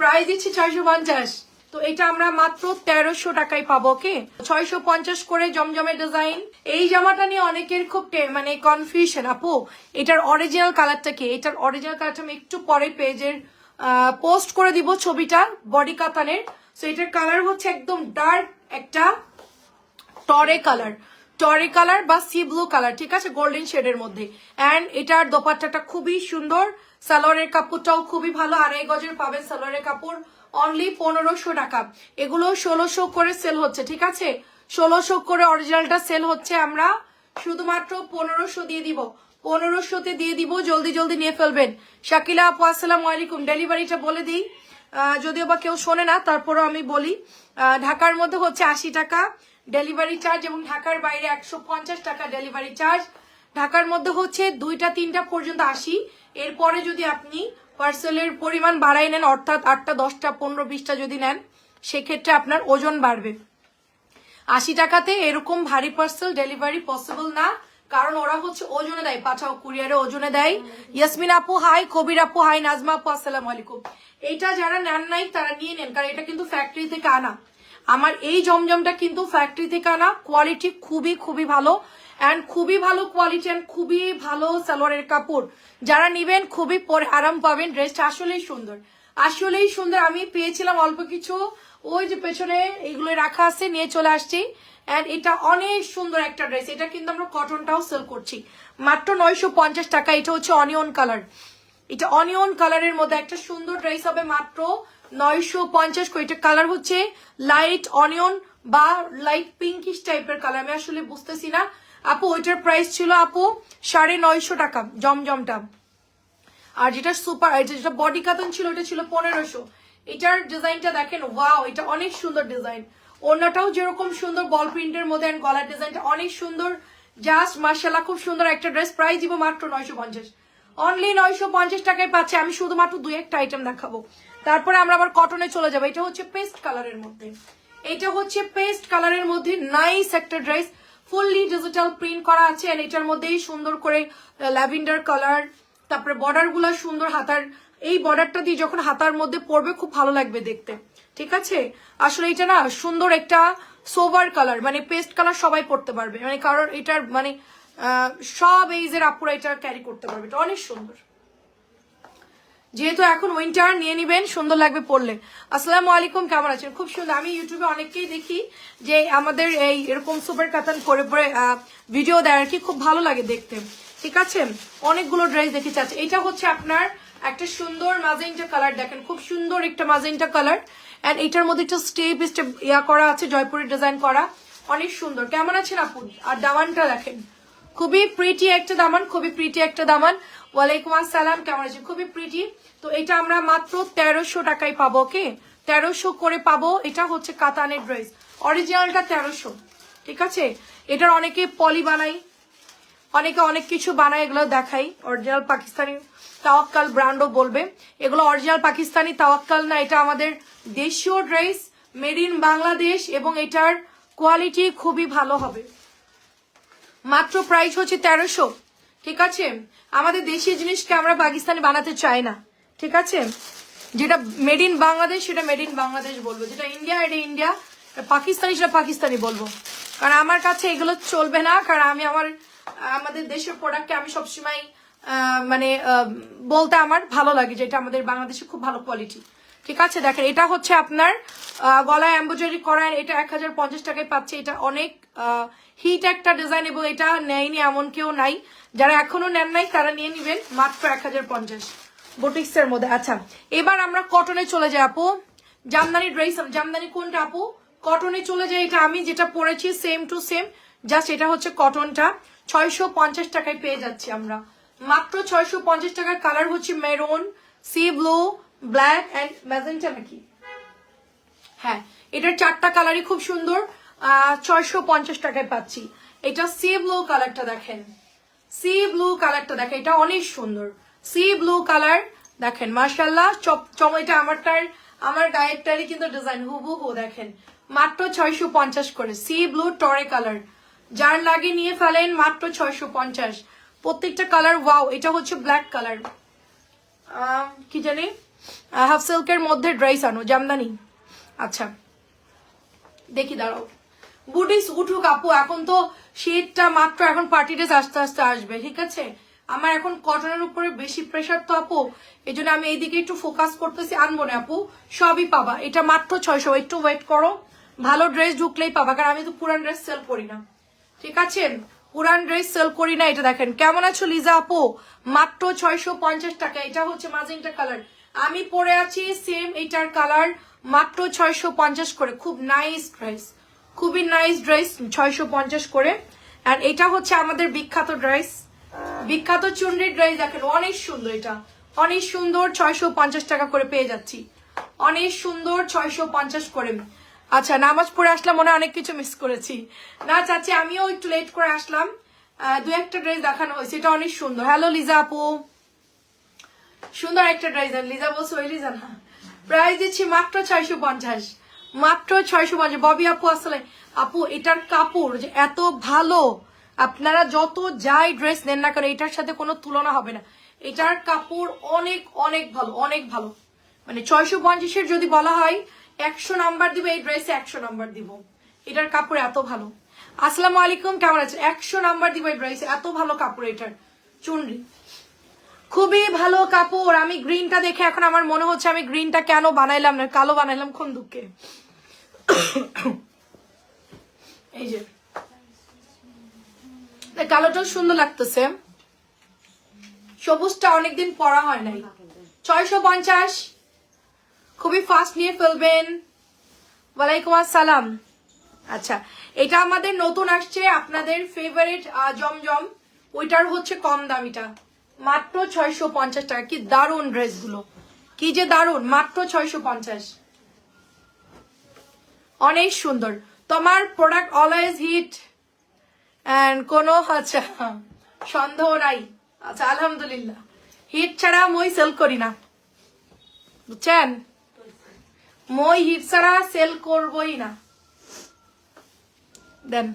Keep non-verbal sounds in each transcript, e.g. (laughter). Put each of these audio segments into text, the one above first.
Price দিচ্ছি ছয়শো পঞ্চাশ। তো এটা আমরা মাত্র তেরোশো টাকায় পাবো, ওকে? ছয়শো পঞ্চাশ করে জমজমের ডিজাইন এই জামাটা নিয়ে অনেকের খুব মানে কনফিউশন আপু। এটার অরিজিনাল কালারটা কি? এটার অরিজিনাল কালারটা আমি একটু পরে পেজের পোস্ট করে দিব ছবিটা বডি কাতানের সো এটার কালার হচ্ছে একদম ডার্ক একটা টরে কালার টরে কালার বা সি ব্লু কালার ঠিক আছে? গোল্ডেন শেডের মধ্যে। অ্যান্ড এটার দোপাট্টাটা খুবই সুন্দর। সালোয়ারের কাপড়টাও খুবই ভালো আড়াই গজের পাবেন সালোয়ারের কাপড় অনলি পনেরোশো টাকা। এগুলো ষোলোশো করে সেল হচ্ছে, ঠিক আছে? ষোলোশো করে অরিজিনালটা সেল হচ্ছে আমরা শুধুমাত্র পনেরোশো দিয়ে দিব। পনেরোশোতে দিয়ে দিব, জলদি জলদি নিয়ে ফেলবেন। শাকিলা আপু, আসসালাম আলাইকুম। ডেলিভারিটা বলে দিই। যদিও বা কেউ শোনে না, তারপরেও আমি বলি ঢাকার মধ্যে হচ্ছে আশি টাকা ডেলিভারি চার্জ এবং ঢাকার বাইরে একশো পঞ্চাশ টাকা ডেলিভারি চার্জ ঢাকার মধ্যে হচ্ছে দুইটা, তিনটা পর্যন্ত আসি। এরপরে যদি আপনি পার্সেলের পরিমাণ বাড়াই নেন, অর্থাৎ আটটা, দশটা, পনেরো, বিশটা যদি নেন, সেক্ষেত্রে আপনার ওজন বাড়বে। আশি টাকাতে এরকম ভারী পার্সেল ডেলিভারি পসিবল না, কারণ ওরা হচ্ছে ওজনে দেয়, পাঠাও, কুরিয়ারে ওজনে দেয়। ইয়াসমিন আপু, হাই। কবির আপু, হাই। নাজমা আপু, আসসালাম আলাইকুম। এইটা যারা নেন নাই, তারা নিয়ে নেন, কারণ এটা কিন্তু ফ্যাক্টরি থেকে আনা। আমার এই জমজমটা কিন্তু ফ্যাক্টরি থেকে আনা। কোয়ালিটি খুবই খুবই ভালো। অ্যান্ড খুবই ভালো কোয়ালিটি অ্যান্ড খুবই ভালো সালোয়ারের কাপড়। যারা নিবেন, খুবই পরে আরাম পাবেন। ড্রেসটা আসলেই সুন্দর। আসলেই সুন্দর। আমি পেয়েছিলাম অল্প কিছু। ওই যে পেছনে এগুলো রাখা আছে, নিয়ে চলে আসছি। অ্যান্ড এটা অনেক সুন্দর একটা ড্রেস এটা কিন্তু আমরা কটনটাও সেল করছি। মাত্র নয়শো পঞ্চাশ টাকা। এটা হচ্ছে অনিয়ন কালার এটা অনিয়ন কালারের মধ্যে একটা সুন্দর ড্রেস হবে মাত্র নয়শো পঞ্চাশ। এটা কালার হচ্ছে লাইট অনিয়ন বা লাইট পিঙ্কিশ টাইপের কালার আমি আসলে বুঝতেছি না। আপু, ওইটার প্রাইস ছিল আপু সাড়ে নয়শো টাকা, জমজমটা। আর যেটা সুপার যেটা বডি কাতন ছিল ওটা ছিল পনেরোশো। এটার ডিজাইনটা দেখেন ওয়াও এটা অনেক সুন্দর ডিজাইন অন্যটাও যেরকম সুন্দর বল প্রিন্টের মধ্যে and গলার ডিজাইনটা অনেক সুন্দর। জাস্ট মার্শাল্লাহ খুব সুন্দর একটা ড্রেস প্রাইস দিব মাত্র নয়শো পঞ্চাশ। অনলি নয়শো পঞ্চাশ টাকায় পাচ্ছে, আমি শুধুমাত্র দুই একটা আইটেম দেখাবো। তারপরে আমরা আবার কটনে চলে যাব, এটা হচ্ছে পেস্ট কালারের মধ্যে। এটা হচ্ছে পেস্ট কালারের মধ্যে নাইস একটা ড্রেস ফুললি ডিজিটাল প্রিন্ট করা আছে and এটার মধ্যেই সুন্দর করে ল্যাভেন্ডার কালার তারপরে বর্ডারগুলা সুন্দর হাতার, এই বর্ডারটা দিয়ে যখন হাতার মধ্যে পড়বে খুব ভালো লাগবে দেখতে, ঠিক আছে? আসলে এটা না সুন্দর একটা সোভার কালার মানে পেস্ট কালার সবাই পড়তে পারবে মানে কারণ এটার মানে সব এইজের আপুরা এটা ক্যারি করতে পারবে, এটা অনেক সুন্দর। যেহেতু এখন উইন্টার নিয়ে নিবেন, সুন্দর লাগবে পড়লে আসসালামু আলাইকুম, কেমন আছেন? খুব সুন্দর। আমি ইউটিউবে অনেককেই দেখি যে আমাদের এই এরকম সুপার কাতান করে পরে ভিডিও দেয় আর কি, খুব ভালো লাগে দেখতে। ঠিক আছে? অনেকগুলো ড্রেস দেখে চাচ্ছে। এটা হচ্ছে আপনার একটা সুন্দর মাজেন্টা কালার দেখেন, খুব সুন্দর একটা মাজেন্টা কালার এন্ড এটার মধ্যে একটা স্টেপ স্টেপ ইয়া করা আছে, জয়পুরের ডিজাইন করা। অনেক সুন্দর। কেমন আছেন আপনি আর দামানটা দেখেন। খুবই প্রিটি একটা দামান, খুবই প্রিটি একটা দামান। ওয়ালাইকুম আসসালাম, কেমন আছেন? খুবই প্রিটি তো এটা আমরা মাত্র তেরোশো টাকায় পাবো, ওকে? তেরোশো করে পাবো, এটা হচ্ছে কাতানের ড্রেস। অরিজিনালটা তেরোশো, ঠিক আছে? এটার অনেকে পলি বানাই, অনেকে অনেক কিছু বানায়, এগুলো দেখাই। অরিজিনাল পাকিস্তানি তাওয়াক্কাল ব্র্যান্ডও বলবে। এগুলো অরিজিনাল পাকিস্তানি তাওয়াক্কাল না, এটা আমাদের দেশীয় ড্রেস মেড ইন বাংলাদেশ, এবং এটার কোয়ালিটি খুবই ভালো হবে। মাত্র প্রাইস হচ্ছে তেরোশো। ঠিক আছে? আমাদের দেশীয় জিনিসকে আমরা পাকিস্তানে বানাতে চাই না। ঠিক আছে? যেটা মেড ইন বাংলাদেশ, সেটা মেড ইন বাংলাদেশ বলব। যেটা ইন্ডিয়া এটা ইন্ডিয়া পাকিস্তানি, সেটা পাকিস্তানি বলব। কারণ আমার কাছে এগুলো চলবে না, কারণ আমি আমার, আমাদের দেশের প্রোডাক্টকে আমি সবসময় মানে বলতে আমার ভালো লাগে যেটা আমাদের বাংলাদেশে খুব ভালো কোয়ালিটি ঠিক আছে? দেখেন, এটা হচ্ছে আপনার গলায় এম্বোজারি করা এটা এক হাজার পঞ্চাশ টাকায় পাচ্ছে। এটা অনেক হিট একটা ডিজাইন এবং এটা নেয়নি এমন কেউ নাই। যারা এখনও নেন নাই, তারা নিয়ে নিবেন মাত্র এক হাজার পঞ্চাশ বুটিক্স মধ্যে। আচ্ছা এবার আমরা কটনে চলে যাই আপু। জামদানি ড্রেস জামদানি কোনটা আপু? কটনে চলে যাই, এটা আমি যেটা পরেছি সেম টু সেম জাস্ট এটা হচ্ছে কটনটা ছয়শো পঞ্চাশ টাকায় পেয়ে যাচ্ছি আমরা। মাত্র ছয়শো পঞ্চাশ টাকার কালার হচ্ছে maroon sea blue black and magenta নাকি? হ্যাঁ এটার চারটা কালারই খুব সুন্দর। ছয়শো পঞ্চাশ টাকায় পাচ্ছি। এটা সি ব্লু কালারটা দেখেন। সি ব্লু কালারটা দেখেন, এটা অনেক সুন্দর। সি ব্লু কালার দেখেন মার্শাল্লাহ চম, এটা আমারটার আমার গায়েরটারই কিন্তু ডিজাইন, হুবহু দেখেন। মাত্র ছয়শো পঞ্চাশ করে, সি ব্লু টরে কালার। যার লাগে নিয়ে ফেলেন মাত্র ছয়শো পঞ্চাশ। প্রত্যেকটা কালার, ওয়াও, এটা হচ্ছে ব্ল্যাক কালার। কি জানি? হাফ সিল্কের মধ্যে ড্রেস আনো জামদানি। আচ্ছা দেখি, দাঁড়াও। বুটিস উঠুক আপু, এখন তো শীতটা মাত্র এখন পার্টি ড্রেস আস্তে আস্তে আসবে, ঠিক আছে? আমার এখন কটনের উপরে বেশি প্রেশার তো, আপু এই জন্য আমি এইদিকে একটু ফোকাস করতেছি, আনব না, আপু, সবই পাবা। এটা মাত্র ছয়শো, একটু ওয়েট করো। ভালো ড্রেস ঢুকলেই পাবা, কারণ আমি তো পুরান ড্রেস সেল করি না। ঠিক আছেন পুরান ড্রেস সেল করি না, এটা দেখেন। কেমন আছো, লিজা, আপু? মাত্র ছয়শো পঞ্চাশ টাকা, এটা হচ্ছে মাজিনটা কালার আমি পরে আছি সেম এটার কালার মাত্র ছয়শো পঞ্চাশ করে, খুব নাইস ড্রেস খুবই নাইস ড্রেস ছয়শো পঞ্চাশ করে। আর এটা হচ্ছে আমাদের বিখ্যাত ড্রেস বিখ্যাত চুনরির ড্রেস দেখেন, অনেক সুন্দর এটা। অনেক সুন্দর ছয়শো পঞ্চাশ টাকা করে পেয়ে যাচ্ছি। অনেক সুন্দর ছয়শো পঞ্চাশ করে। আচ্ছা নামাজ পড়ে আসলাম মনে অনেক কিছু মিস করেছি। না চাচ্ছি আমিও একটু লেট করে আসলাম। দু একটা ড্রেস দেখানো হয়েছে, এটা অনেক সুন্দর। হ্যালো লিজা আপু। সুন্দর একটা ড্রেস লিজা বলছো, ওই লিজা না। প্রাইস দিচ্ছি মাত্র ছয়শো পঞ্চাশ। মাত্র ছয়শো পঞ্চাশ ববি আপু, আসলে আপু, এটার কাপড় যে এত ভালো, আপনারা যত যাই ড্রেস নেন না কেন, এটার সাথে কোনো তুলনা হবে না। এটার কাপড় অনেক অনেক ভালো অনেক ভালো। মানে ছয়শো পঞ্চাশের যদি বলা হয়, একশো নাম্বার দিব, এই ড্রেসে একশো নাম্বার দিব। এটার কাপড় এত ভালো। আসসালামু আলাইকুম, কেমন আছেন? একশো নাম্বার দিব এই ড্রেসে এত ভালো কাপড় এটার। চুনরি। খুবই ভালো কাপড়। আমি গ্রিনটা দেখে এখন আমার মনে হচ্ছে আমি গ্রিনটা কেন বানাইলাম না, কালো বানাইলাম কোন দুঃখে? এই যে। কালোটাও সুন্দর লাগতেছে। সবুজটা অনেকদিন পরা হয় নাই। ছয়শো পঞ্চাশ। খুবই ফাস্ট নিয়ে ফেলবেন। ওয়ালাইকুম আসসালাম। আচ্ছা এটা আমাদের নতুন আসছে আপনাদের ফেভারিট জমজম। ওইটার হচ্ছে কম দামিটা। মাত্র ছয়শো পঞ্চাশ টাকা। কি দারুণ ড্রেসগুলো কি যে দারুণ। মাত্র ছয়শো পঞ্চাশ। অনেক সুন্দর। তোমার প্রোডাক্ট অলওয়েজ হিট অ্যান্ড কোনো আচ্ছা সন্দেহ নাই। আচ্ছা আলহামদুলিল্লাহ। হিট ছাড়া মই সেল করি না। বুঝছেন? মই হিট ছাড়া সেল করবই না। দেন,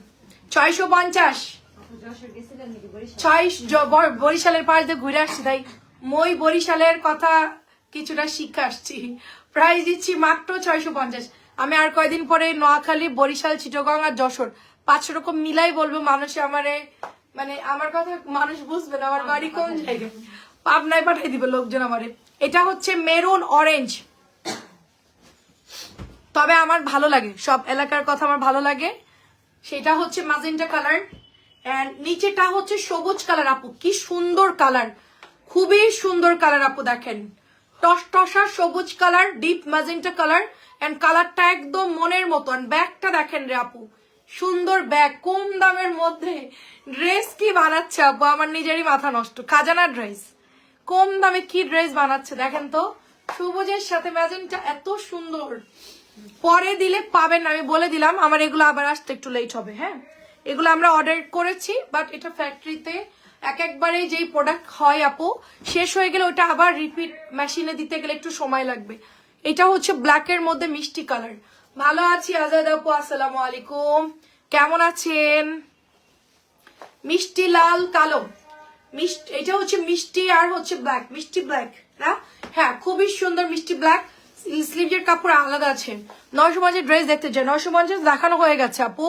ছয়শো পঞ্চাশ। ছয় বরিশালের পাশ দিয়ে ঘুরে আসছি, তাই মই বরিশালের কথা কিছুটা শিখে আসছি। প্রাইস দিচ্ছি মাত্র ছয়শো পঞ্চাশ। আমি আর কয়দিন পরে নোয়াখালী, বরিশাল, চিটগাং আর যশোর। পাঁচশো রকম মিলাই বলব মানুষ আমারে মানে আমার কথা মানুষ বুঝবে না, আমার বাড়ি কোন জায়গায়? পাবনায় পাঠিয়ে দিবে লোকজন আমারে। এটা হচ্ছে মেরুন অরেঞ্জ। তবে আমার ভালো লাগে, সব এলাকার কথা আমার ভালো লাগে। সেটা হচ্ছে মাজেন্টা কালার। এন্ড নিচেটা হচ্ছে সবুজ কালার, আপু। কি সুন্দর কালার। খুবই সুন্দর কালার, আপু, দেখেন। টস টসা সবুজ colour, deep magenta colour. And কালারটা একদম মনের মতন। ব্যাগটা দেখেন রে আপু। সুন্দর ব্যাগ, কম দামের মধ্যে। ড্রেস কি বানাচ্ছে আপু? আমার নিজেরই মাথা নষ্ট। খাজানা ড্রেস কম দামে কি ড্রেস বানাচ্ছে দেখেন তো? সবুজের সাথে ম্যাজেন্টা এত সুন্দর। পরে দিলে পাবেন, আমি বলে দিলাম। আমার এগুলো আবার আসতে একটু লেট হবে হ্যাঁ? এগুলো আমরা অর্ডার করেছি বাট এটা ফ্যাক্টরিতে এক একবারে যেই প্রোডাক্ট হয় আপু, শেষ হয়ে গেলে ওটা আবার রিপিট মেশিনে দিতে গেলে একটু সময় লাগবে। এটা হচ্ছে ব্ল্যাকের মধ্যে মিষ্টি কালার ভালো আছি আজাদ আপু, আসসালামু আলাইকুম। কেমন আছেন? মিষ্টি লাল, কালো। মিষ্টি, এটা হচ্ছে মিষ্টি আর হচ্ছে ব্ল্যাক মিষ্টি ব্ল্যাক হ্যাঁ খুবই সুন্দর মিষ্টি ব্ল্যাক স্লিভের কাপড় আলাদা আছে। নয়শো পঞ্চাশ ড্রেস দেখতে চাই। নয়শো পঞ্চাশ দেখানো হয়ে গেছে, আপু।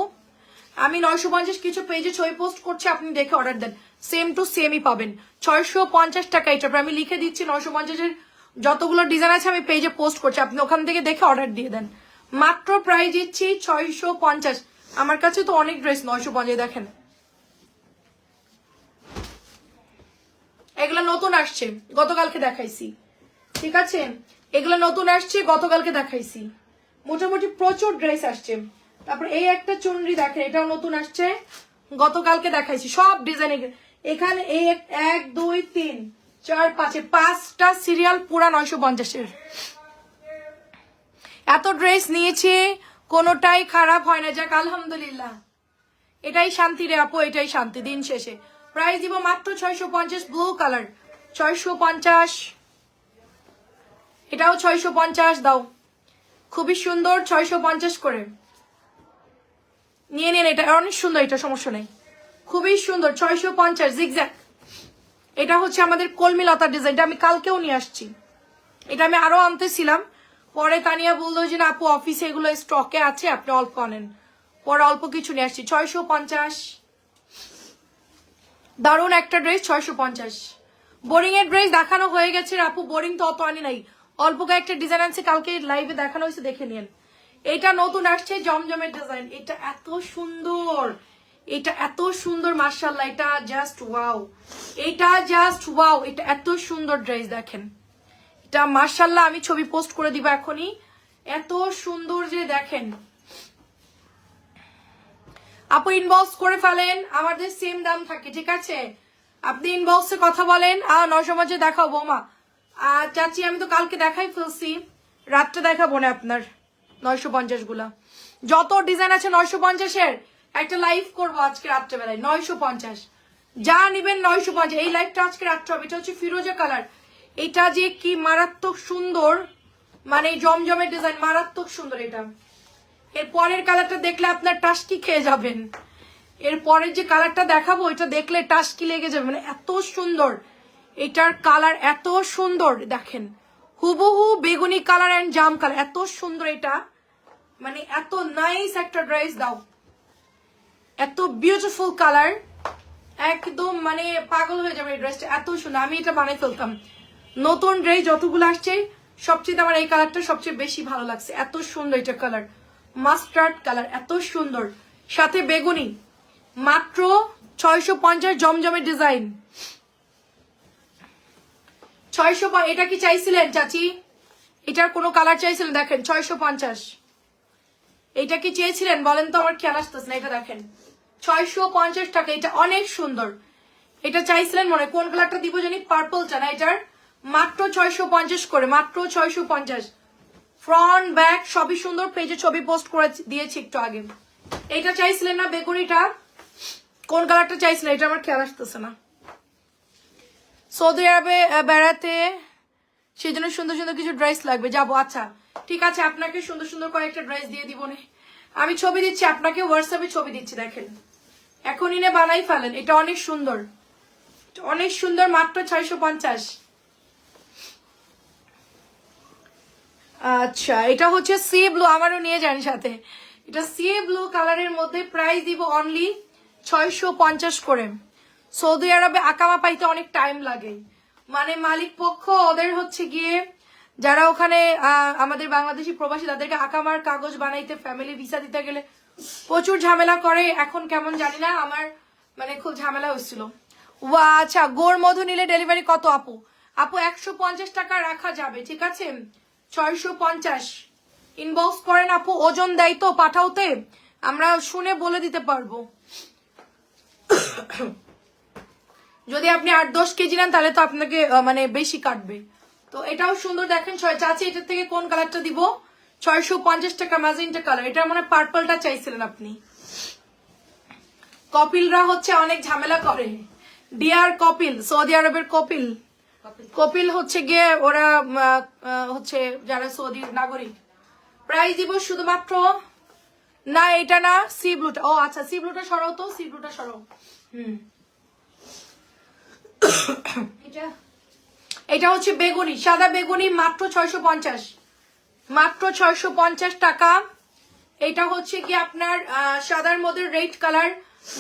আমি নয়শো পঞ্চাশ কিছু পেজে ছবি পোস্ট করছি, আপনি দেখে অর্ডার দেন। সেম টু সেমই পাবেন। ছয়শো পঞ্চাশ টাকা এটা, আমি লিখে দিচ্ছি নয়শো পঞ্চাশের যতগুলো ডিজাইন আছে, আমি পেজে পোস্ট করছি। আপনি ওখান থেকে দেখে অর্ডার দিয়ে দেন। মাত্র প্রাইস দিচ্ছি ছয়শো পঞ্চাশ। আমার কাছে তো অনেক ড্রেস নয়শো পঞ্চাশ, দেখেন। এগুলো নতুন আসছে, গতকালকে দেখাইছি। ঠিক আছে? এগুলো নতুন আসছে, গতকালকে দেখাইছি। মোটামুটি প্রচুর ড্রেস আসছে। তারপর এই একটা চুনরি দেখেন, এটাও নতুন আসছে। গতকালকে দেখাইছি। সব ডিজাইন এখানে এই এক- দুই, তিন। চার পাঁচে পাঁচটা সিরিয়াল পুরা নয়শো পঞ্চাশের। এত ড্রেস নিয়েছি, কোনোটাই খারাপ হয় না। যাক, আলহামদুলিল্লাহ। এটাই শান্তি রে আপু, এটাই শান্তি, দিন শেষে। প্রাইস দিব মাত্র ছয়শো পঞ্চাশ ব্লু কালার ছয়শো পঞ্চাশ। এটাও ছয়শো পঞ্চাশ, দাও। খুবই সুন্দর, ছয়শো পঞ্চাশ করে। নিয়ে নিন এটা, অনেক সুন্দর, এটা সমস্যা নেই। খুবই সুন্দর, ছয়শো পঞ্চাশ জিগজ্যাক এটা হচ্ছে আমাদের কলমি লতার ডিজাইনটা, আমি কালকেও নিয়ে আসছি। এটা আমি আরও আনতেছিলাম। পরে তানিয়া বলল যে, না আপু, অফিসে এগুলো স্টকে আছে, আপনি অল্প আনেন। পরে অল্প কিছু নিয়ে আসছি, ছয়শো পঞ্চাশ। দারুণ একটা ড্রেস ছয়শো পঞ্চাশ। বোরিং এর ড্রেস দেখানো হয়ে গেছে আপু, বোরিং তো অত আনি নাই। অল্প কয়েকটা ডিজাইন আছে কালকে লাইভে দেখানো হয়েছে, দেখে নিন এটা নতুন আসছে, জমজমের ডিজাইন এটা এত সুন্দর। এটা এত সুন্দর মার্শাল্লাহ এটা জাস্ট ওয়াও এটা জাস্ট ওয়াও এটা এত সুন্দর ড্রেস দেখেন। এটা মার্শাল্লাহ আমি ছবি পোস্ট করে দিব এখনই। এত সুন্দর যে দেখেন। আপু ইনবক্স করে ফেলেন, আমাদের সেম দাম থাকে, ঠিক আছে? আপনি ইনবক্সে কথা বলেন, আর নয়শো মাঝে দেখাও, বৌমা। আর চাচি, আমি তো কালকে দেখাই ফেলছি। রাতটা দেখাবো না আপনার নয়শো পঞ্চাশগুলা। যত ডিজাইন আছে নয়শো পঞ্চাশের একটা লাইভ করব আজকে রাত্রেবেলায়, নয়শো পঞ্চাশ। যা নিবেন নয়শো পঞ্চাশ। এই লাইভটা আজকে রাত্রে হবে। এটা হচ্ছে ফিরোজা কালার এটা যে কি মারাত্মক সুন্দর মানে জমজমের ডিজাইন মারাত্মক সুন্দর এটা। এর পরের কালারটা দেখলে আপনার টাস্কি খেয়ে যাবেন। এর পরের যে কালারটা দেখাবো, এটা দেখলে টাস্কি লেগে যাবে। মানে এত সুন্দর। এটার কালার এত সুন্দর, দেখেন। হুবহু বেগুনি কালার অ্যান্ড জাম কালার এত সুন্দর এটা। মানে এত নাইস একটা ড্রেস দাও। এত বিউটিফুল কালার একদম মানে পাগল হয়ে যাবে এই ড্রেসটা এত সুন্দর। আমি এটা বানিয়ে ফেলতাম। নতুন ড্রেস যতগুলো আসছে, সবচেয়ে আমার এই কালারটা সবচেয়ে বেশি ভালো লাগছে। এত সুন্দর এটা কালার মাস্টার্ড কালার এত সুন্দর। সাথে বেগুনি। মাত্র ছয়শো পঞ্চাশ জমজমের ডিজাইন ছয়শো এটা কি চাইছিলেন চাচি? এটার কোনো কালার চাইছিলেন? দেখেন, ছয়শো পঞ্চাশ। এটা কি চেয়েছিলেন? বলেন তো আমার খেয়াল আসতেছে না, এটা দেখেন। ছয়শো পঞ্চাশ টাকা। এটা অনেক সুন্দর। এটা চাইছিলেন মনে কোন কালারটা দিব জানি? পার্পলটা না এটার মাত্র ছয়শো পঞ্চাশ করে, মাত্র ছয়শো পঞ্চাশ। ফ্রন্ট ব্যাক সবই সুন্দর পেজে ছবি পোস্ট করে দিয়েছি একটু আগে। এটা চাইছিলেন না বেগুনিটা? কোন কালারটা চাইছিলেন? এটা আমার খেয়াল আসতেছে না। সৌদি আরবে বেড়াতে সেই জন্য সুন্দর সুন্দর কিছু ড্রেস লাগবে। যাব আচ্ছা ঠিক আছে, আপনাকে সুন্দর সুন্দর কয়েকটা ড্রেস দিয়ে দিব আমি ছবি দিচ্ছি, আপনাকে হোয়াটসঅ্যাপে ছবি দিচ্ছি, দেখেন। এখন ইনে বানাই ফেলেন। এটা অনেক সুন্দর। অনেক সুন্দর, মাত্র ছয়শো পঞ্চাশ। আচ্ছা এটা হচ্ছে সি ব্লু, আমারও নিয়ে যান সাথে। এটা সি ব্লু কালারের মধ্যে প্রাইস দিব অনলি ছয়শো পঞ্চাশ করে। সৌদি আরবে আকামা পাইতে অনেক টাইম লাগে। মানে মালিক পক্ষ, ওদের হচ্ছে গিয়ে যারা ওখানে আমাদের বাংলাদেশি প্রবাসী, তাদেরকে আকামার কাগজ বানাইতে ফ্যামিলি ভিসা দিতে গেলে প্রচুর ঝামেলা করে, এখন কেমন জানি না, আমার মানে খুব ঝামেলা হয়েছিল। ওয়া আচ্ছা গোর মধু নিলে ডেলিভারি কত আপু? আপু, একশো পঞ্চাশ টাকা রাখা যাবে, ঠিক আছে? ছয়শো পঞ্চাশ। ইনবক্স করেন আপু, ওজন দেয় তো পাঠাওতে, আমরা শুনে বলে দিতে পারব। যদি আপনি আট দশ কেজি নেন, তাহলে তো আপনাকে মানে বেশি কাটবে। তো এটাও সুন্দর দেখেন চাচি, এটার থেকে কোন কালারটা দিব? ছয়শো পঞ্চাশ টাকা ম্যাজিনটা কালার এটা মানে পার্পলটা চাইছিলেন আপনি। কপিলরা হচ্ছে অনেক ঝামেলা করে। ডিয়ার কপিল সৌদি আরবের কপিল। কপিল। হচ্ছে গিয়ে ওরা হচ্ছে যারা সৌদি নাগরিক। প্রাইস দিব শুধুমাত্র না এটা না সি ব্লুটা। ও আচ্ছা সি ব্লুটা সরাও তো সি ব্লুটা সরাও। হুম। (coughs) এটা? এটা হচ্ছে বেগুনি সাদা বেগুনি মাত্র ছয়শো পঞ্চাশ। মাত্র ছয়শো পঞ্চাশ টাকা। এটা হচ্ছে কি আপনার সাদার মধ্যে রেড কালার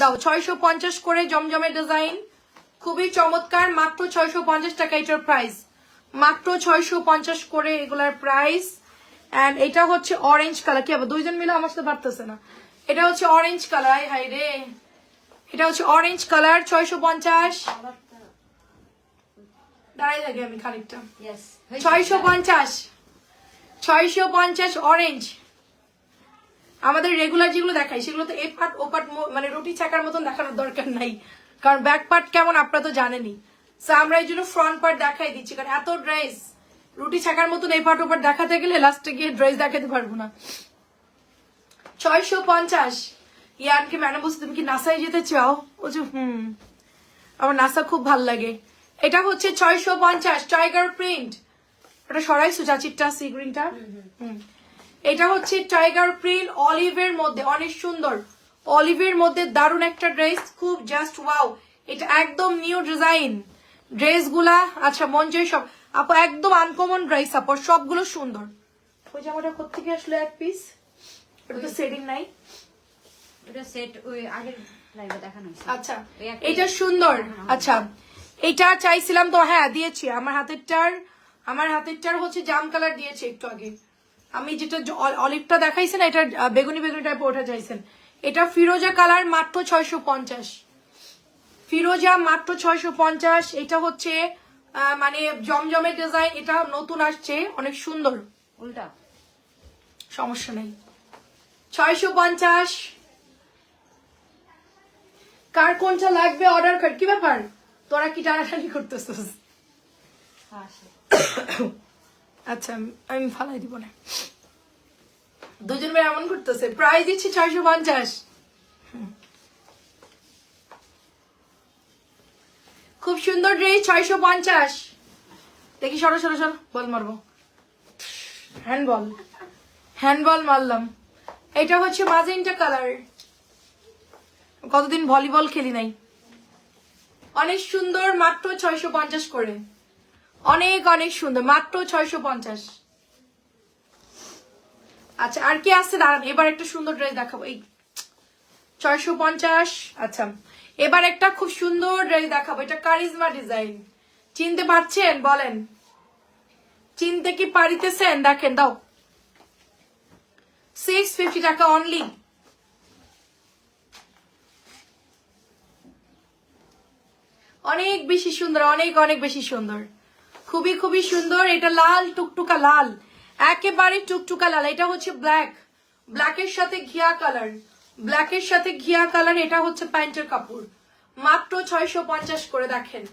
দাও ছয়শো পঞ্চাশ করে জমজমের ডিজাইন। খুবই চমৎকার মাত্র ছয়শো পঞ্চাশ টাকা এটার প্রাইস মাত্র ছয়শো পঞ্চাশ করে এগুলার প্রাইস অ্যান্ড এটা হচ্ছে অরেঞ্জ কালার কি হবে দুইজন মিলে আমার সাথে পারতেছে না। এটা হচ্ছে অরেঞ্জ কালার হাই রে। এটা হচ্ছে অরেঞ্জ কালার ছয়শো পঞ্চাশ। দাঁড়াই লাগে আমি খানিকটা। ছয়শো পঞ্চাশ। ছয়শো পঞ্চাশ অরেঞ্জ আমাদের রেগুলার যেগুলো দেখাই, সেগুলো তো এ পার্ট ও পার্ট মানে রুটি ছাকার মতন দেখানোর দরকার নাই। কারণ ব্যাক পার্ট কেমন আপনারা তো জানেনই। সো আমরা এই জন্য ফ্রন্ট পার্ট দেখাই দিচ্ছি, কারণ এত ড্রেস রুটি ছাকার মতন এই পার্ট ও পার্ট দেখাতে গেলে লাস্টে গিয়ে ড্রেস দেখাতে পারব না। ছয়শো পঞ্চাশ। ইয়ানকে ম্যাডাম বলছে, তুমি কি নাসায় যেতে চাও? বলছে হুম। আমার নাসা খুব ভালো লাগে। এটা হচ্ছে ছয়শো পঞ্চাশ টাইগার প্রিন্ট এটা সরাইছো চাচিরটা সি গ্রিনটা হুম। এটা হচ্ছে টাইগার প্রিন্ট অলিভের মধ্যে অনেক সুন্দর। অলিভের মধ্যে দারুণ একটা ড্রেস খুব জাস্ট ওয়াও এটা একদম নিউ ডিজাইন ড্রেসগুলা আচ্ছা মঞ্জয় সব। আপু একদম আনকমন ড্রেস আপু সবগুলো সুন্দর। ওই জামাটা কোথেকে আসলো এক পিস এটা তো সেটিং নাই। ওটা সেট ওই আগের লাইভে দেখানো আচ্ছা এটা সুন্দর। আচ্ছা এটা চাইছিলাম তো হ্যাঁ দিয়েছি। আমার হাতেরটার আমার হাতেরটার হচ্ছে জাম কালার দিয়েছে একটু আগে। আমি যেটা অল- অলিভটা দেখাইছি না এটা বেগুনি বেগুনি টাইপ ওটা চাইছেন এটা ফিরোজা কালার মাত্র ছয়শো পঞ্চাশ। ফিরোজা মাত্র ছয়শো পঞ্চাশ এটা হচ্ছে মানে জমজমের ডিজাইন এটা নতুন আসছে অনেক সুন্দর। উল্টা। সমস্যা নেই। ছয়শো পঞ্চাশ। কার কোনটা লাগবে অর্ডার কর কি ব্যাপার? তোরা কি টানাটানি করতেছিস? আচ্ছা আমি- ফালাই দিব না। দুজন ভাই এমন করতেছে প্রাইস দিচ্ছি ছয়শো পঞ্চাশ। খুব সুন্দর ড্রেস ছয়শো পঞ্চাশ। দেখি, সরো সরো সরো বল মারবো। হ্যান্ডবল হ্যান্ডবল মারলাম। এটা হচ্ছে মাজেন্টা কালার কতদিন ভলিবল খেলি নাই? অনেক সুন্দর, মাত্র ছয়শো পঞ্চাশ করে। অনেক অনেক সুন্দর, মাত্র ছয়শো পঞ্চাশ। আচ্ছা আর কি আছে? দাঁড়ান, এবার একটা সুন্দর ড্রেস দেখাবো। এই ছয়শো পঞ্চাশ আচ্ছা। এবার একটা খুব সুন্দর ড্রেস দেখাবো, এটা কারিজমা ডিজাইন। চিনতে পারছেন? বলেন। চিনতে কি পারিতেছেন? দেখেন, দাও। সিক্স ফিফটি টাকা অনলি অনেক বেশি সুন্দর, অনেক অনেক বেশি সুন্দর। খুবই খুবই সুন্দর, এটা লাল, টুকটুকা লাল। একেবারে টুকটুকা লাল, এটা হচ্ছে ব্ল্যাক ব্ল্যাকের সাথে ঘিয়া কালার ব্ল্যাকের সাথে ঘিয়া কালার এটা হচ্ছে প্যান্টের কাপড়। মাত্র ছয়শো পঞ্চাশ করে দেখেন।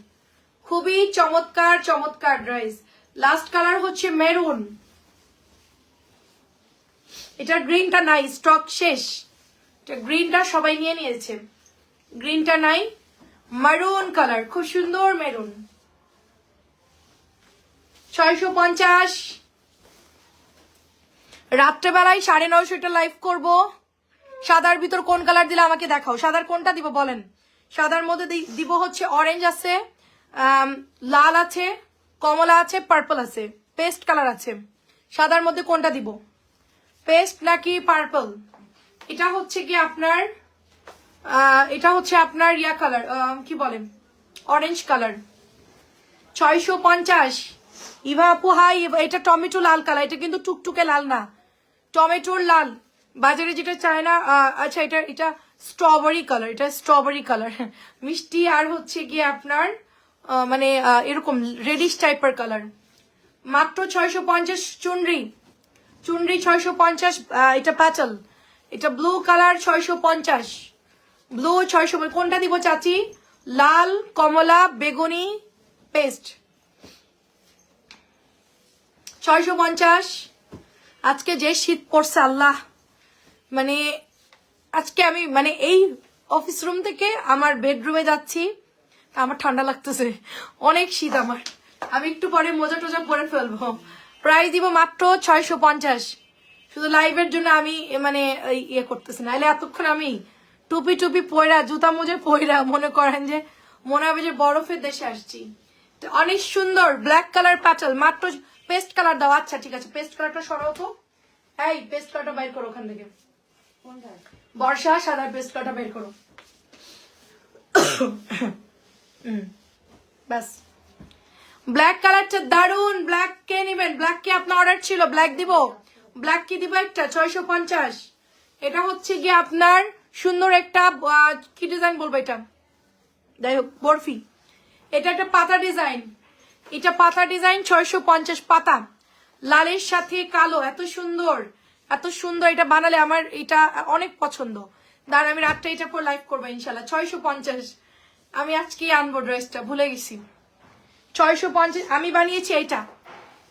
খুবই চমৎকার চমৎকার ড্রেস লাস্ট কালার হচ্ছে মেরুন এটা গ্রিনটা নাই স্টক শেষ। এটা গ্রিনটা সবাই নিয়ে নিয়েছে। গ্রিনটা নাই মারুন কালার খুব সুন্দর মেরুন ছয়শো পঞ্চাশ। রাত্রেবেলায় সাড়ে নয়শোটা লাইভ করব। সাদার ভিতর কোন কালার দিলে আমাকে দেখাও? সাদার কোনটা দিব বলেন? সাদার মধ্যে দিব হচ্ছে অরেঞ্জ আছে লাল আছে, কমলা আছে পার্পল আছে। পেস্ট কালার আছে। সাদার মধ্যে কোনটা দিব? পেস্ট নাকি পার্পল এটা হচ্ছে কি আপনার এটা হচ্ছে আপনার ইয়া কালার কি বলেন? অরেঞ্জ কালার ছয়শো পঞ্চাশ। ইভা আপু, হাই এটা টমেটো লাল কালার, এটা কিন্তু টুকটুকে লাল না। টমেটোর লাল। বাজারে যেটা চায় না আচ্ছা এটা এটা স্ট্রবেরি কালার, এটা স্ট্রবেরি কালার। (laughs) মিষ্টি আর হচ্ছে গিয়ে আপনার মানে এরকম রেডিশ টাইপের কালার। মাত্র ছয়শো পঞ্চাশ চুনরি। চুনরি ছয়শো পঞ্চাশ এটা প্যাচল। এটা ব্লু কালার ছয়শো পঞ্চাশ। ব্লু ছয়শো কোনটা দিব চাচি? লাল, কমলা, বেগুনি, পেস্ট। ছয়শো পঞ্চাশ। আজকে যে শীত পড়ছে, আল্লাহ। মানে আজকে আমি মানে এই অফিস রুম থেকে আমার বেডরুমে যাচ্ছি। আমার ঠান্ডা লাগতেছে। অনেক শীত আমার। আমি একটু পরে মোজা টোজা পরে ফেলব। প্রাইস দিব মাত্র ছয়শো পঞ্চাশ। শুধু লাইভের জন্য আমি মানে ইয়ে করতেছি। না এতক্ষণ আমি টুপি টুপি পয়রা জুতা মোজে পয়রা মনে করেন যে, মনে হবে যে বরফের দেশে আসছি। অনেক সুন্দর ব্ল্যাক কালার প্যাটাল মাত্র পেস্ট কালার দাও আচ্ছা ঠিক আছে পেস্ট কালারটা সরাও তো। এই পেস্ট কালারটা বাইর করো ওখান থেকে। বর্ষা, সাদা পেস্ট কালারটা বের করো। ব্যাস। ব্ল্যাক কালারটা দারুণ ব্ল্যাক কে নেবেন? ব্ল্যাক কি আপনার অর্ডার ছিল? ব্ল্যাক দিব? ব্ল্যাক কি দিব একটা? ছয়শো পঞ্চাশ। এটা হচ্ছে গিয়ে আপনার সুন্দর একটা কি ডিজাইন বলব এটা? যাই হোক, বরফি। এটা একটা পাতা ডিজাইন এটা পাতা ডিজাইন ছয়শো পঞ্চাশ পাতা। লালের সাথে কালো, এত সুন্দর এত সুন্দর এটা বানালে আমার এটা অনেক পছন্দ। দাঁড়া, আমি রাতটা এটা পর লাইভ করব ইনশাল্লাহ। ছয়শো পঞ্চাশ। আমি আজকে আনব ড্রেসটা, ভুলে গেছি। ছয়শো পঞ্চাশ, আমি বানিয়েছি এইটা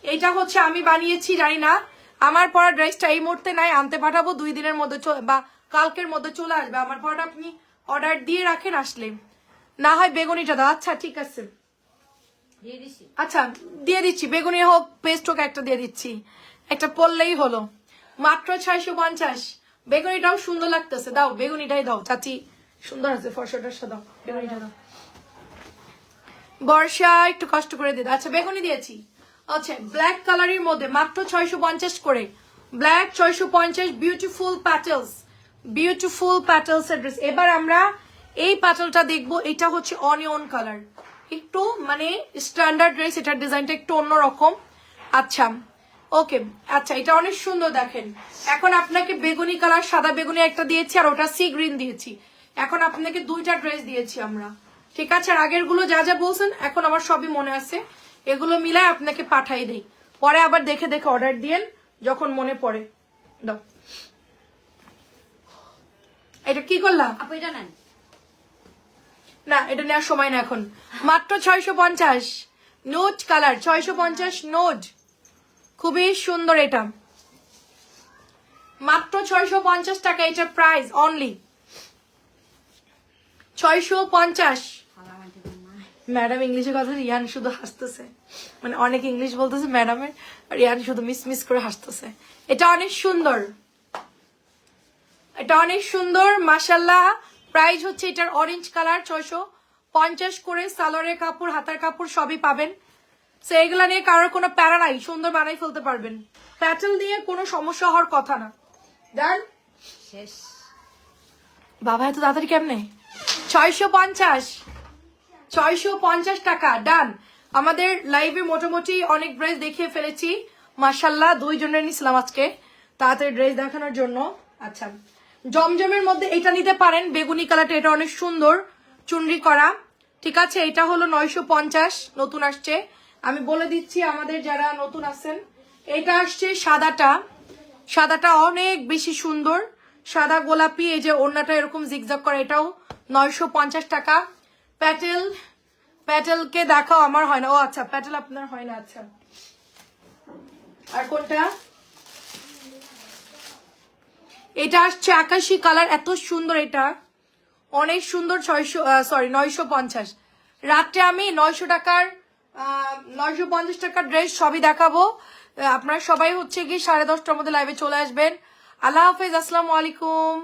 এইটা হচ্ছে আমি বানিয়েছি, জানি না। আমার পরা ড্রেসটা এই মুহূর্তে নাই, আনতে পাঠাবো, দুই দিনের মধ্যে বা কালকের মধ্যে চলে আসবে। আমার পরাটা আপনি অর্ডার দিয়ে রাখেন আসলে। না হয় বেগুনিটা দাও। আচ্ছা ঠিক আছে। আচ্ছা দিয়ে দিচ্ছি। বেগুনি হোক, পেস্ট হোক, একটা দিয়ে দিচ্ছি। একটা পড়লেই হলো। মাত্র ছয়শো পঞ্চাশ। বেগুনিটাও সুন্দর লাগতেছে। দাও, বেগুনিটাই দাও, চাচি। সুন্দর আছে ফর্সা দাও, বেগুনিটা দাও। বর্ষা, একটু কষ্ট করে দাও। আচ্ছা বেগুনি দিয়েছি। আচ্ছা ব্ল্যাক কালারের মধ্যে মাত্র ছয়শো পঞ্চাশ করে। ব্ল্যাক ছয়শো পঞ্চাশ বিউটিফুল প্যাটেলস বিউটিফুল প্যাটেলস এর ড্রেস এবার আমরা এই প্যাটেলটা দেখব। এটা হচ্ছে অনিয়ন কালার একটু মানে স্ট্যান্ডার্ড ড্রেস এটার ডিজাইনটা একটু অন্যরকম। আচ্ছা ওকে আচ্ছা এটা অনেক সুন্দর দেখেন। এখন আপনাকে বেগুনি কালার সাদা বেগুনি একটা দিয়েছি, আর ওটা সি গ্রিন দিয়েছি। এখন আপনাকে দুইটা ড্রেস দিয়েছি আমরা। ঠিক আছে, আর আগেরগুলো যা যা বলছেন, এখন আমার সবই মনে আছে। এগুলো মিলায় আপনাকে পাঠাই দেই। পরে আবার দেখে দেখে অর্ডার দিয়েন, যখন মনে পড়ে। দাও। এটা কি করলাম? আপু, এটা নেন। না, এটা নেওয়ার সময় না এখন। মাত্র ছয়শো পঞ্চাশ। নোজ কালার, ছয়শো পঞ্চাশ নোজ। খুবই সুন্দর এটা। মাত্র ছয়শো পঞ্চাশ টাকা এটার প্রাইস অনলি ছয়শো পঞ্চাশ। ম্যাডাম ইংলিশে কথা রিয়ান শুধু হাসতেছে। মানে অনেক ইংলিশ বলতেছে ম্যাডামের রিয়ান শুধু মিস মিস করে হাসতেছে। এটা অনেক সুন্দর। এটা অনেক সুন্দর মাসাল্লাহ প্রাইস হচ্ছে এটার অরেঞ্জ কালার ছয়শো পঞ্চাশ করে সালোয়ারের কাপড় হাতার কাপড় সবই পাবেন। সো এগুলা নিয়ে কারোর কোনো প্যারা নাই সুন্দর বানাই ফেলতে পারবেন। প্যাটেল দিয়ে কোনো সমস্যা হওয়ার কথা না। ডান শেষ। বাবা এত তাড়াতাড়ি কেমনে? ছয়শো পঞ্চাশ। ছয়শো পঞ্চাশ টাকা ডান আমাদের লাইভে মোটামুটি অনেক ড্রেস দেখিয়ে ফেলেছি। মার্শাল্লাহ দুইজনের নিছিলাম আজকে। তাড়াতাড়ি ড্রেস দেখানোর জন্য। আচ্ছা। জমজমের মধ্যে এটা নিতে পারেন। বেগুনি কালারটা, এটা অনেক সুন্দর। চুনরি করা। ঠিক আছে, এটা হলো নয়শো পঞ্চাশ, নতুন আসছে। আমি বলে দিচ্ছি আমাদের যারা নতুন আছেন, এটা আসছে সাদাটা। সাদাটা অনেক বেশি সুন্দর। সাদা গোলাপি, এই যে ওড়নাটা এরকম জিগজাগ করে, এটাও নয়শো পঞ্চাশ টাকা। প্যাটেল, প্যাটেলকে দেখাও, আমার হয় না। ও আচ্ছা প্যাটেল আপনার হয় না আচ্ছা। আর কোনটা? এটা আসছে আকাশি কালার, এত সুন্দর এটা। অনেক সুন্দর ছয়শো সরি নয়শো পঞ্চাশ। রাত্রে আমি নয়শো টাকার নয়শো পঞ্চাশ টাকার ড্রেস সবই দেখাবো। আপনারা সবাই হচ্ছে কি সাড়ে দশটার মধ্যে লাইভে চলে আসবেন। আল্লাহ হাফেজ, আসসালামু আলাইকুম।